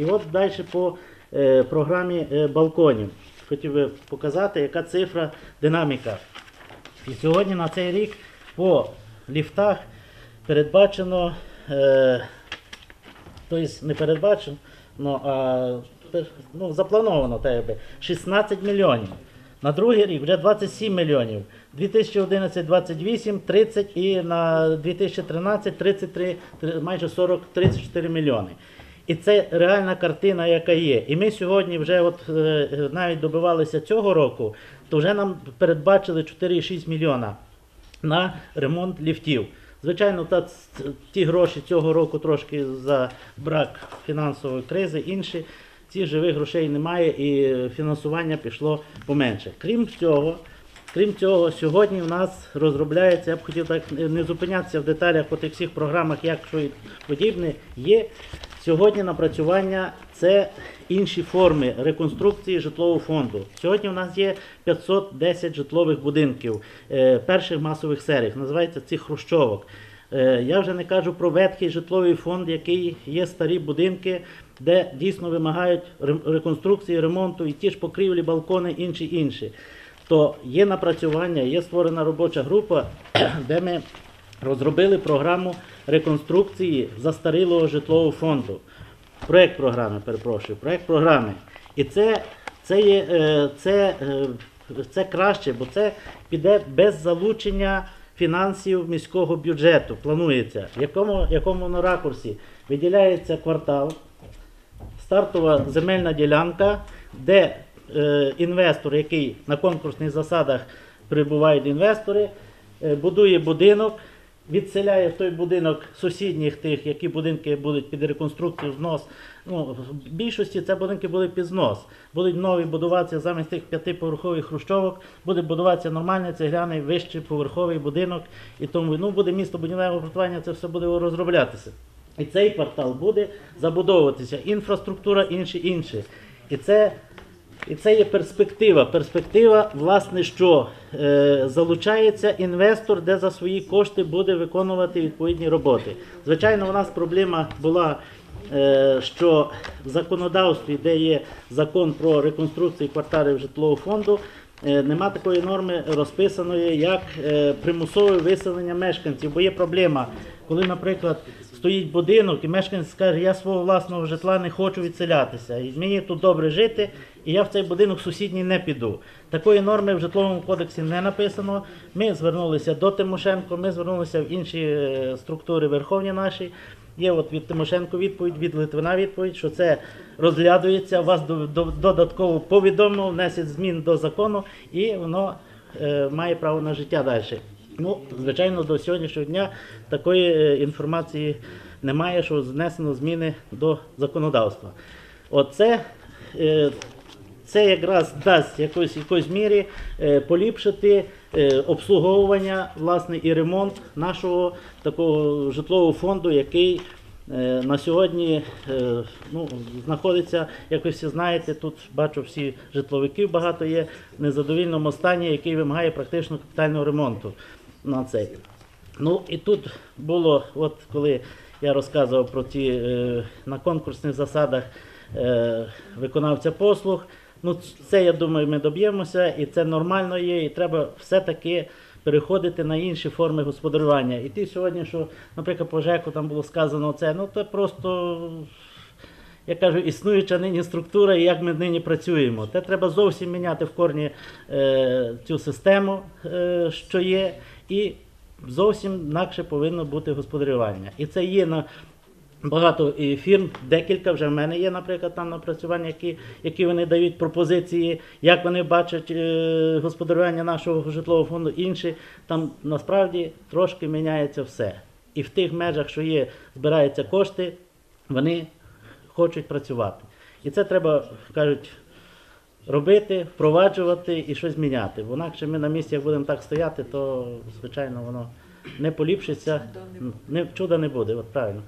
І от далі по е, програмі е, балконів. Хотів би показати, яка цифра, динаміка. І сьогодні на цей рік по ліфтах передбачено, е, тобто не передбачено, а ну, заплановано так якби, 16 мільйонів. На другий рік вже 27 мільйонів. 2011 28, 30 і на 2013 33, майже 40, 34 мільйони. І це реальна картина, яка є. І ми сьогодні вже от, е, навіть добивалися цього року, то вже нам передбачили 4,6 мільйона на ремонт ліфтів. Звичайно, та, ті гроші цього року трошки за брак фінансової кризи, інші. Ці живих грошей немає і фінансування пішло поменше. Крім цього, крім цього, сьогодні в нас розробляється, я б хотів так не зупинятися в деталях по тих всіх програмах, як що і подібне, є сьогодні напрацювання це інші форми реконструкції житлового фонду. Сьогодні у нас є 510 житлових будинків е, перших масових серій, називається цих хрущовок. Е, Я вже не кажу про ветхий житловий фонд, який є старі будинки, де дійсно вимагають реконструкції, ремонту і ті ж покрівлі, балкони, інші інші. То є напрацювання, є створена робоча група, де ми розробили програму реконструкції застарілого житлового фонду. Проект програми, перепрошую, проект програми. І це, це, є, е, це, е, це краще, бо це піде без залучення фінансів міського бюджету. Планується. В якому, якому на ракурсі виділяється квартал, стартова земельна ділянка, де інвестор, який на конкурсних засадах прибувають інвестори, е, будує будинок, відселяє в той будинок сусідніх тих, які будинки будуть під реконструкцію, знос. Ну, в більшості це будинки були під знос. Будуть нові будуватися замість тих п'ятиповерхових хрущовок, буде будуватися нормальний цегляний вищий поверховий будинок. І тому ну, буде місто будівельного обґрунтування, це все буде розроблятися. І цей квартал буде забудовуватися. Інфраструктура, інші, інші. І це, і це є перспектива. Перспектива, власне, що е, залучається інвестор, де за свої кошти буде виконувати відповідні роботи. Звичайно, у нас проблема була. е, Що в законодавстві, де є закон про реконструкцію кварталів житлового фонду, нема такої норми розписаної, як е, примусове виселення мешканців. Бо є проблема, коли, наприклад, стоїть будинок, і мешканець скаже, я свого власного житла не хочу відселятися, і мені тут добре жити, і я в цей будинок сусідній не піду. Такої норми в житловому кодексі не написано. Ми звернулися до Тимошенко, ми звернулися в інші е, структури верховні наші. Є от від Тимошенко відповідь, від Литвина відповідь, що це розглядується, вас до- до- додатково повідомлено, внесять змін до закону, і воно е, має право на життя далі. Ну, звичайно, до сьогоднішнього дня такої е, інформації немає, що знесено зміни до законодавства. Оце е, це якраз дасть якось якоїсь мірі е, поліпшити е, обслуговування власне і ремонт нашого такого житлового фонду, який е, на сьогодні ну, знаходиться, як ви всі знаєте, тут бачу всі житловиків багато є в незадовільному стані, який вимагає практично капітального ремонту на цей. Ну і тут було, от коли я розказував про ті на конкурсних засадах виконавця послуг. Ну, це я думаю, ми доб'ємося, і це нормально є, і треба все-таки переходити на інші форми господарювання. І ті сьогодні, що, наприклад, по ЖЕКу там було сказано це, ну це просто я кажу, існуюча нині структура і як ми нині працюємо. Те треба зовсім міняти в корні е, цю систему, е, що є, і зовсім інакше повинно бути господарювання. І це є на багато фірм, декілька вже в мене є, наприклад, там напрацювання, які, які вони дають пропозиції, як вони бачать е, господарювання нашого житлового фонду, інші. Там насправді трошки міняється все. І в тих межах, що є, збираються кошти, вони хочуть працювати. І це треба, кажуть, робити, впроваджувати і щось міняти. Бо інакше ми на місці, як будемо так стояти, то звичайно воно не поліпшиться, не, чуда не буде, от правильно.